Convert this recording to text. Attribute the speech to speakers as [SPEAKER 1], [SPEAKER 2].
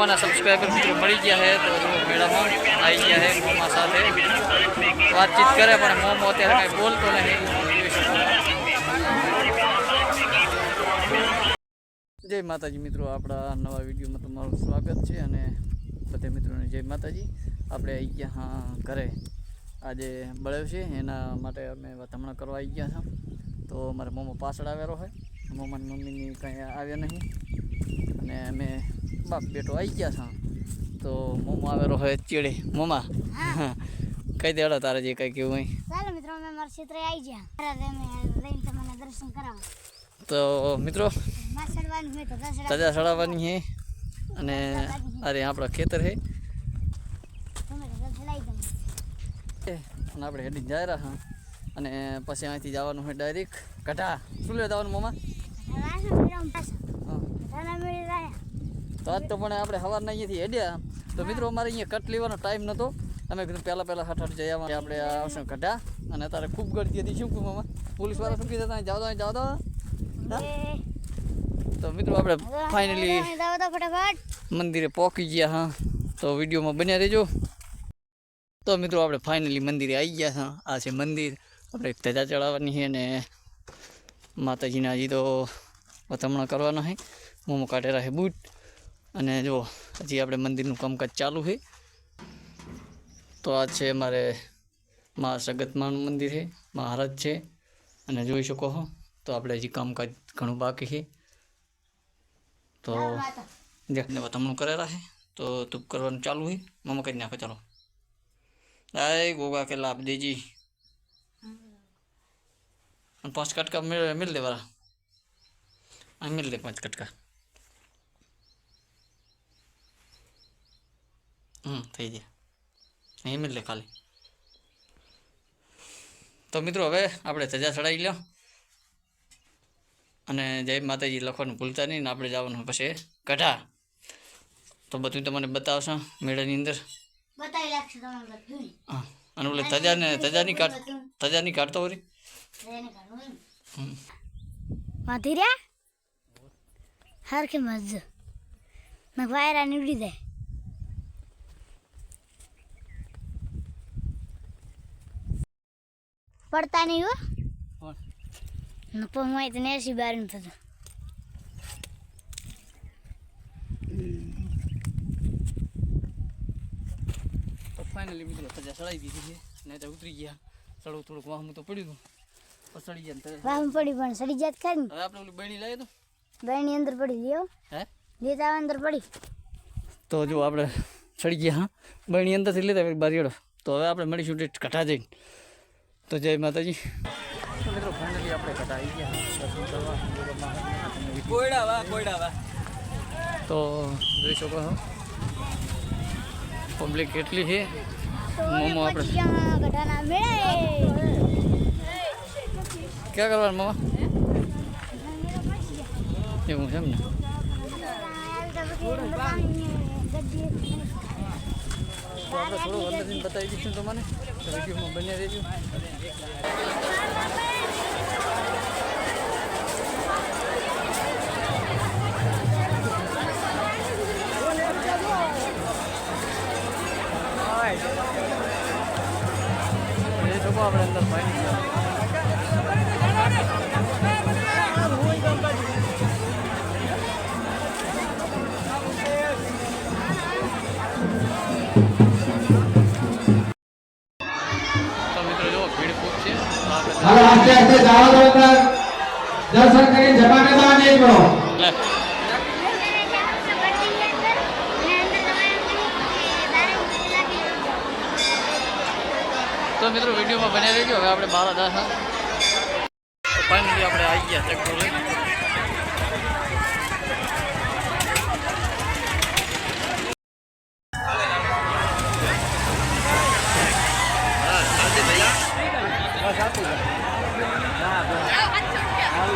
[SPEAKER 1] મારા સબસ્ક્રાઈબર મિત્રો મળી ગયા છે, તો જો મેળામાં આવી ગયા છે મોમા સાથે. વાતચીત કરે પણ મોમો અત્યારે કાંઈ બોલતો નહીં જય માતાજી મિત્રો, આપણા નવા વિડીયોમાં તમારું સ્વાગત છે અને બધા મિત્રોને જય માતાજી. આપણે આવી ગયા હા, ઘરે. આજે બળ્યો છે, એના માટે અમે હમણાં કરવા આવી ગયા છે. તો અમારે મોમો પાછળ આવેલો હોય મોમાની મમ્મીની કંઈ આવ્યા નહીં. અને અમે બાપ બેટો આવી ગયા છે. તો મોમો આવેલો હોય ચીડે મોમા કઈ દેડો તારે જે કંઈ કેવું
[SPEAKER 2] ચાલો મિત્રો અમે મારા ક્ષેત્રે આવી ગયા. લઈને તમને દર્શન કરાવો.
[SPEAKER 1] તો મિત્રો તાજા સડાવવાની છે અને અરે આપણા ખેતર
[SPEAKER 2] દો.
[SPEAKER 1] અને આપણે હેડી જાય રહ્યા અને પછી અહીંથી જવાનું હોય ડાયરેક્ટ કઢા શું લેવા જવાનું મોમાં? તો આજ તો પણ આપણે સવારના અહીંયાથી હેડ્યા. તો મિત્રો, અમારે અહીંયા કટ લેવાનો ટાઈમ નહોતો અમે કીધું પહેલાં પહેલાં હઠ જઈ આવવા આપણે આવશું કઢા અને અત્યારે ખૂબ ગળતી હતી. શું કુમામાં મામા? પોલીસવાળા શું કીધા જાવ દો જાવ દો. તો મિત્રો, આપણે ફાઇનલી મંદિરે પહોંચી ગયા, હા. તો વિડીયોમાં બન્યા રહેજો. તો મિત્રો, આપણે ફાઇનલી મંદિરે આવી ગયા, હા. આ છે મંદિર. આપણે ધજા ચડાવવાની છે અને માતાજીના હજી તો વતમણા કરવાના છે. મોમો કાઢેલા છે બૂટ. અને જો હજી આપણે મંદિરનું કામકાજ ચાલુ છે. તો આ છે અમારે મા સગતમાનું મંદિર છે મહારાજ છે. અને જોઈ શકો છો તો આપણે હજી કામકાજ ઘણું બાકી છે. તો જેને વતમણું કરેલા છે. તો તું કરવાનું ચાલુ છે. મામા કરી નાખો ચાલો. દાય ગોગા કે લાભ દેજી. પાંચ કટકા મિલ આ મિલ દે પાંચ કટકા. હમ થઈ જાય. એમ મિલ લે ખાલી. તો મિત્રો હવે આપણે સજા ચડાવી લો અને જય માતાજી લખવાનું ભૂલતા નહીં ને આપણે જવાનું પછી કઢા તો બધું તમને બતાવશો મેળાની અંદર? હા અને ઓલે તજાને તજાની કાઢ તજાની કાઢતો વળી
[SPEAKER 2] માધીર્યા હર કે મજ મગવાયરા નીવડી દે પડતા નહીં હો. હું. તો નેસી બારનું થતું.
[SPEAKER 1] તો ફાઇનલી મિત્રો તજા ચડાવી દીધી છે. નહીં તો ઉતરી ગયા. ચડવું થોડુંક વાહમું તો પડ્યું હતું. પણ ચડી ગયા ને તજા.
[SPEAKER 2] વાહ પડી પણ સડી જાત ખરી
[SPEAKER 1] હવે આપણે ઓલી બહેણી લાવીએ તો.
[SPEAKER 2] બેની અંદર પડી લ્યો.
[SPEAKER 1] હે?
[SPEAKER 2] લેતા અંદર પડી.
[SPEAKER 1] તો જો આપણે ચડી ગયા હા. બહેણી અંદરથી લેતા બારીડો તો હવે આપણે મળીશું કઢા જઈને. તો જય માતાજી. તો મિત્રો ફાઇનલી આપણે કઢા આવી ગયા. દર્શન કરવા. કોયડા વા તો જોઈ શકો છો. પબ્લિક કેટલી છે. મોમો આપણે
[SPEAKER 2] ગઢાના
[SPEAKER 1] ક્યાં કરવાનું મામા? એવું છે એમ ને? બતાવી દઈશું તમને. તો વિડીયોમાં બન્યા રહેજો. એ લોકો આપણે અંદર ફાઇનલ મિત્રો જો ભીડ ખૂબ છે તો
[SPEAKER 3] હવે આસ્તે આસ્તે જાઓ તો અંદર દર્શન કરી જમાને બહાર નીકળો.
[SPEAKER 1] તો મિત્રો વિડીયોમાં બનાવી રહેજો. હવે આપણે બાર હા ફાઇનલી આપણે આવી ગયા લઈ Ah, bon.